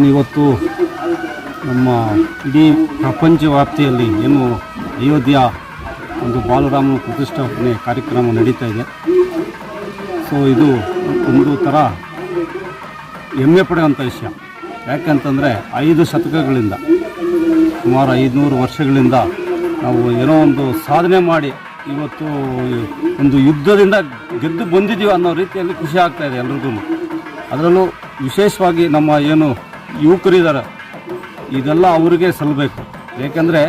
ಏನು ಇವತ್ತು ನಮ್ಮ ಇಡೀ ಪ್ರಪಂಚ ವ್ಯಾಪ್ತಿಯಲ್ಲಿ ಏನು ಅಯೋಧ್ಯ ಒಂದು ಬಾಲರಾಮನ ಪ್ರತಿಷ್ಠಾಪನೆ ಕಾರ್ಯಕ್ರಮ ನಡೀತಾ ಇದೆ. ಸೊ ಇದು ಒಂದು ಥರ ಹೆಮ್ಮೆ ಪಡೆಯುವಂಥ ವಿಷಯ. ಯಾಕಂತಂದರೆ ಐದು ಶತಕಗಳಿಂದ, ಸುಮಾರು ಐದುನೂರು ವರ್ಷಗಳಿಂದ ನಾವು ಏನೋ ಒಂದು ಸಾಧನೆ ಮಾಡಿ ಇವತ್ತು ಒಂದು ಯುದ್ಧದಿಂದ ಗೆದ್ದು ಬಂದಿದ್ದೀವಿ ಅನ್ನೋ ರೀತಿಯಲ್ಲಿ ಖುಷಿ ಆಗ್ತಾಯಿದೆ ಎಲ್ರಿಗೂ ಅದರಲ್ಲೂ ವಿಶೇಷವಾಗಿ ನಮ್ಮ ಏನು ಯುವಕರಿದ್ದಾರೆ. ಇದೆಲ್ಲ ಅವರಿಗೆ ಸಲ್ಲಬೇಕು ಏಕೆಂದರೆ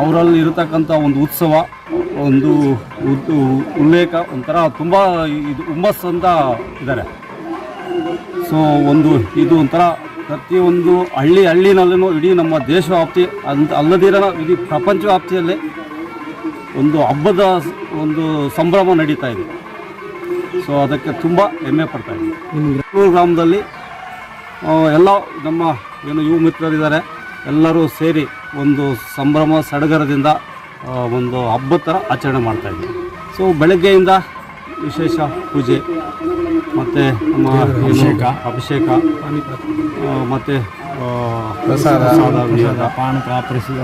ಅವರಲ್ಲಿ ಇರತಕ್ಕಂಥ ಒಂದು ಉತ್ಸವ ಒಂದು ಉಲ್ಲೇಖ ಒಂಥರ ತುಂಬ ಇದು ಹುಮ್ಮಸ್ಸಂತ ಇದ್ದಾರೆ. ಸೊ ಒಂದು ಇದು ಒಂಥರ ಪ್ರತಿಯೊಂದು ಹಳ್ಳಿ ಹಳ್ಳಿನಲ್ಲೂ ಇಡೀ ನಮ್ಮ ದೇಶ ವ್ಯಾಪ್ತಿ ಅಂತ ಅಲ್ಲದಿರ ಇಡೀ ಪ್ರಪಂಚ ವ್ಯಾಪ್ತಿಯಲ್ಲಿ ಒಂದು ಹಬ್ಬದ ಒಂದು ಸಂಭ್ರಮ ನಡೀತಾ ಇದೆ. ಸೊ ಅದಕ್ಕೆ ತುಂಬ ಹೆಮ್ಮೆ ಪಡ್ತಾ ಇದೆ ಬೆಂಗಳೂರು ಗ್ರಾಮದಲ್ಲಿ ಎಲ್ಲ ನಮ್ಮ ಏನು ಯುವ ಮಿತ್ರರಿದ್ದಾರೆ ಎಲ್ಲರೂ ಸೇರಿ ಒಂದು ಸಂಭ್ರಮ ಸಡಗರದಿಂದ ಒಂದು ಹಬ್ಬ ಥರ ಆಚರಣೆ ಮಾಡ್ತಾ ಇದ್ದೀವಿ. ಸೊ ಬೆಳಗ್ಗೆಯಿಂದ ವಿಶೇಷ ಪೂಜೆ ಮತ್ತು ನಮ್ಮ ಅಭಿಷೇಕ. ಅಭಿಷೇಕ ಮತ್ತು ಪ್ರಸಾದ. ಪಾನಕ ಪ್ರಸಿ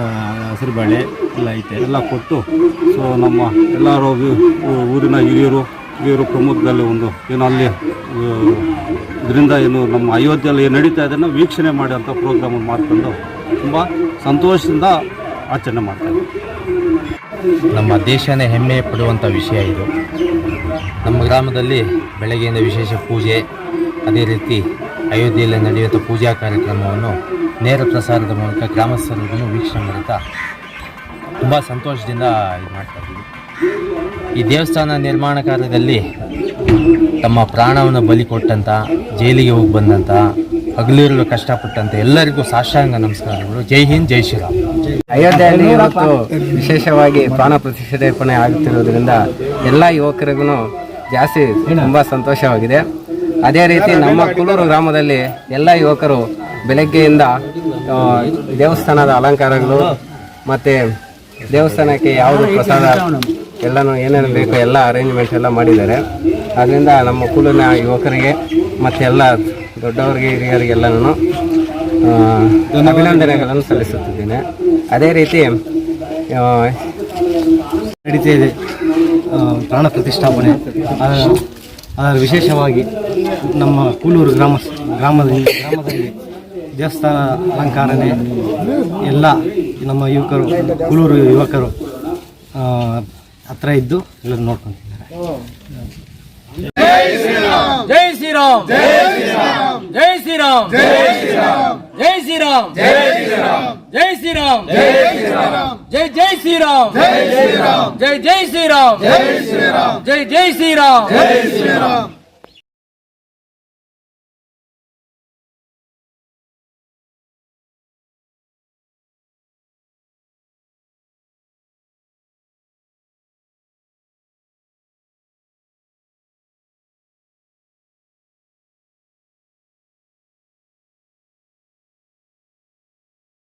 ಹಸಿರುಬಳೆ ಎಲ್ಲ ಐತೆ. ಎಲ್ಲ ಕೊಟ್ಟು ಸೊ ನಮ್ಮ ಎಲ್ಲರೂ ಊರಿನ ಹಿರಿಯರು ಹಿರಿಯರು ಪ್ರಮುಖದಲ್ಲಿ ಒಂದು ಏನು ಅಲ್ಲಿ ಇದರಿಂದ ಏನು ನಮ್ಮ ಅಯೋಧ್ಯೆಯಲ್ಲಿ ಏನು ನಡೀತಾ ಇದನ್ನು ವೀಕ್ಷಣೆ ಮಾಡುವಂಥ ಪ್ರೋಗ್ರಾಮ್ ಮಾಡಿಕೊಂಡು ತುಂಬ ಸಂತೋಷದಿಂದ ಆಚರಣೆ ಮಾಡ್ತಾರೆ ನಮ್ಮ ದೇಶನೇ ಹೆಮ್ಮೆ ಪಡುವಂಥ ವಿಷಯ ಇದು. ನಮ್ಮ ಗ್ರಾಮದಲ್ಲಿ ಬೆಳಗ್ಗೆಯಿಂದ ವಿಶೇಷ ಪೂಜೆ, ಅದೇ ರೀತಿ ಅಯೋಧ್ಯೆಯಲ್ಲಿ ನಡೆಯುವಂಥ ಪೂಜಾ ಕಾರ್ಯಕ್ರಮವನ್ನು ನೇರ ಪ್ರಸಾರದ ಮೂಲಕ ಗ್ರಾಮಸ್ಥರಿಗೂ ವೀಕ್ಷಣೆ ಮಾಡುತ್ತಾ ತುಂಬ ಸಂತೋಷದಿಂದ ಇದು ಮಾಡ್ತಾ ಇದ್ದೀವಿ. ಈ ದೇವಸ್ಥಾನ ನಿರ್ಮಾಣ ಕಾರ್ಯದಲ್ಲಿ ತಮ್ಮ ಪ್ರಾಣವನ್ನು ಬಲಿ ಕೊಟ್ಟಂಥ ಜೈಲಿಗೆ ಹೋಗಿ ಬಂದಂಥ ಹಗಲಿರಲು ಕಷ್ಟಪಟ್ಟಂಥ ಎಲ್ಲರಿಗೂ ಸಾಷ್ಟಾಂಗ ನಮಸ್ಕಾರಗಳು. ಜೈ ಹಿಂದ್, ಜೈ ಶ್ರೀರಾಮ್. ಅಯೋಧ್ಯೆಯಲ್ಲಿ ಇವತ್ತು ವಿಶೇಷವಾಗಿ ಪ್ರಾಣ ಪ್ರತಿಷ್ಠಾಪನೆ ಆಗುತ್ತಿರುವುದರಿಂದ ಎಲ್ಲ ಯುವಕರಿಗೂ ಜಾಸ್ತಿ ತುಂಬ ಸಂತೋಷವಾಗಿದೆ. ಅದೇ ರೀತಿ ನಮ್ಮ ಕುಲೂರು ಗ್ರಾಮದಲ್ಲಿ ಎಲ್ಲ ಯುವಕರು ಬೆಳಗ್ಗೆಯಿಂದ ದೇವಸ್ಥಾನದ ಅಲಂಕಾರಗಳು ಮತ್ತು ದೇವಸ್ಥಾನಕ್ಕೆ ಯಾವುದು ಪ್ರಸಾದ ಎಲ್ಲನೂ ಏನೇನು ಬೇಕು ಎಲ್ಲ ಅರೇಂಜ್ಮೆಂಟ್ ಎಲ್ಲ ಮಾಡಿದ್ದಾರೆ. ಅದರಿಂದ ನಮ್ಮ ಕುಲಿನ ಯುವಕರಿಗೆ ಮತ್ತು ಎಲ್ಲ ದೊಡ್ಡವರಿಗೆ, ಹಿರಿಯರಿಗೆಲ್ಲನೂ ಅಭಿನಂದನೆಗಳನ್ನು ಸಲ್ಲಿಸುತ್ತಿದ್ದೇನೆ. ಅದೇ ರೀತಿ ನಡೀತಿದೆ ನಡೀತಾ ಪ್ರಾಣ ಪ್ರತಿಷ್ಠಾಪನೆ. ಅದರ ವಿಶೇಷವಾಗಿ ನಮ್ಮ ಕೂಲೂರು ಗ್ರಾಮ, ಗ್ರಾಮದಲ್ಲಿ ಗ್ರಾಮದಲ್ಲಿ ದೇವಸ್ಥಾನ ಅಲಂಕಾರನೆ ಎಲ್ಲ ನಮ್ಮ ಯುವಕರು, ಕೂಲೂರು ಯುವಕರು ಹತ್ರ ಇದ್ದು ಎಲ್ಲ ನೋಡ್ಕೊಂತಿದ್ದಾರೆ ಜೈ ಶ್ರೀರಾಮ್ ಜೈ ಶ್ರೀರಾಮ್ ಜೈ ಶ್ರೀರಾಮ್ ಜೈ ಶ್ರೀರಾಮ್ ಜೈ ಶ್ರೀರಾಮ್ ಜೈ ಶ್ರೀರಾಮ್ ಜೈ ಜೈ ಶ್ರೀರಾಮ್ ಜೈ ಶ್ರೀರಾಮ್ ಜೈ ಜೈ ಶ್ರೀರಾಮ್ ಜೈ ಶ್ರೀರಾಮ್ ಜೈ ಜೈ ಶ್ರೀರಾಮ್ ಜೈ ಶ್ರೀರಾಮ್